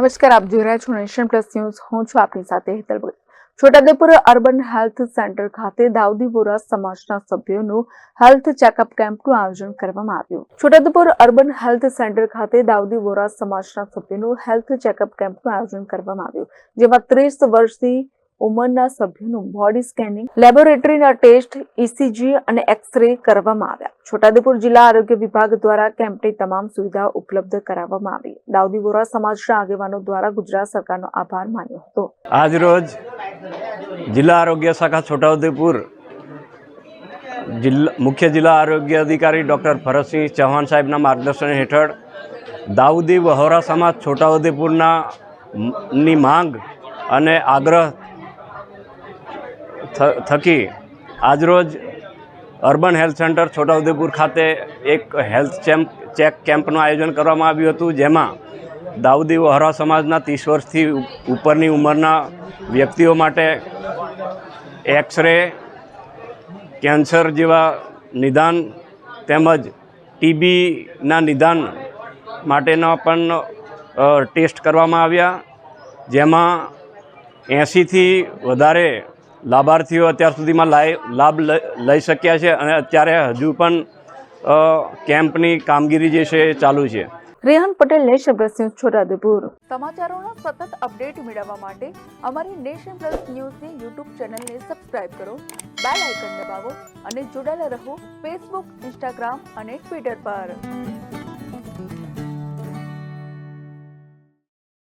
નમસ્કાર, આપ જોઈ રહ્યા છો નેશન પ્લસ ન્યૂઝ. હું છું આપની સાથે Hetal Bhagat. Chhotaudepur urban health centre ખાતે દાઉદી બોરા સમાજના સભ્યોનું હેલ્થ ચેકઅપ કેમ્પનું આયોજન કરવામાં આવ્યું. છોટાઉદેપુર અર્બન હેલ્થ સેન્ટર ખાતે દાઉદી બોરા સમાજના સભ્યોનું હેલ્થ ચેકઅપ કેમ્પનું આયોજન કરવામાં આવ્યું, જેમાં ત્રીસ વર્ષથી ઉંમરના સભ્યોનું બોડી સ્કેનિંગ લેબોરેટરીના ટેસ્ટ ઇસીજી અને એક્સરે કરવામાં આવ્યા. છોટાઉદેપુર જિલ્લા આરોગ્ય વિભાગ દ્વારા કેમ્પની તમામ સુવિધા ઉપલબ્ધ કરાવવામાં આવી. દાઉદી વોરા સમાજના આગેવાનો દ્વારા ગુજરાત સરકારનો આભાર માન્યો હતો. આજરોજ જિલ્લા આરોગ્ય શાખા છોટાઉદેપુર જિલ્લા, મુખ્ય જિલ્લા આરોગ્ય અધિકારી ડૉક્ટર ભરતસિંહ ચૌહાણ સાહેબના માર્ગદર્શન હેઠળ દાઉદી વહોરા સમાજ છોટાઉદેપુરના ની માંગ અને આગ્રહ થકી આજરોજ અર્બન હેલ્થ સેન્ટર છોટાઉદેપુર ખાતે એક હેલ્થ ચેમ્પ, ચેક કેમ્પનું આયોજન કરવામાં આવ્યું હતું, જેમાં દાઉદી વહરા સમાજના ત્રીસ વર્ષથી ઉપરની ઉંમરના વ્યક્તિઓ માટે એક્સરે, કેન્સર જેવા નિદાન તેમજ ટીબીના નિદાન માટેના પણ ટેસ્ટ કરવામાં આવ્યા, જેમાં એંશીથી વધારે લાભાર્થીઓ અત્યાર સુધીમાં લાઈ લાભ લઈ લઈ શક્યા છે અને અત્યારે હજુ પણ કેમ્પની કામગીરી જે છે એ ચાલુ છે. Rehan Patel Nation Plus News Chhotaudepur. સમાચારોના સતત અપડેટ મેળવવા માટે અમારી નેશન પ્લસ ન્યૂઝની યુટ્યુબ ચેનલને સબસ્ક્રાઇબ કરો બેલ આઇકન દબાવો અને જોડાયેલા રહો ફેસબુક ઇન્સ્ટાગ્રામ અને ટ્વિટર પર.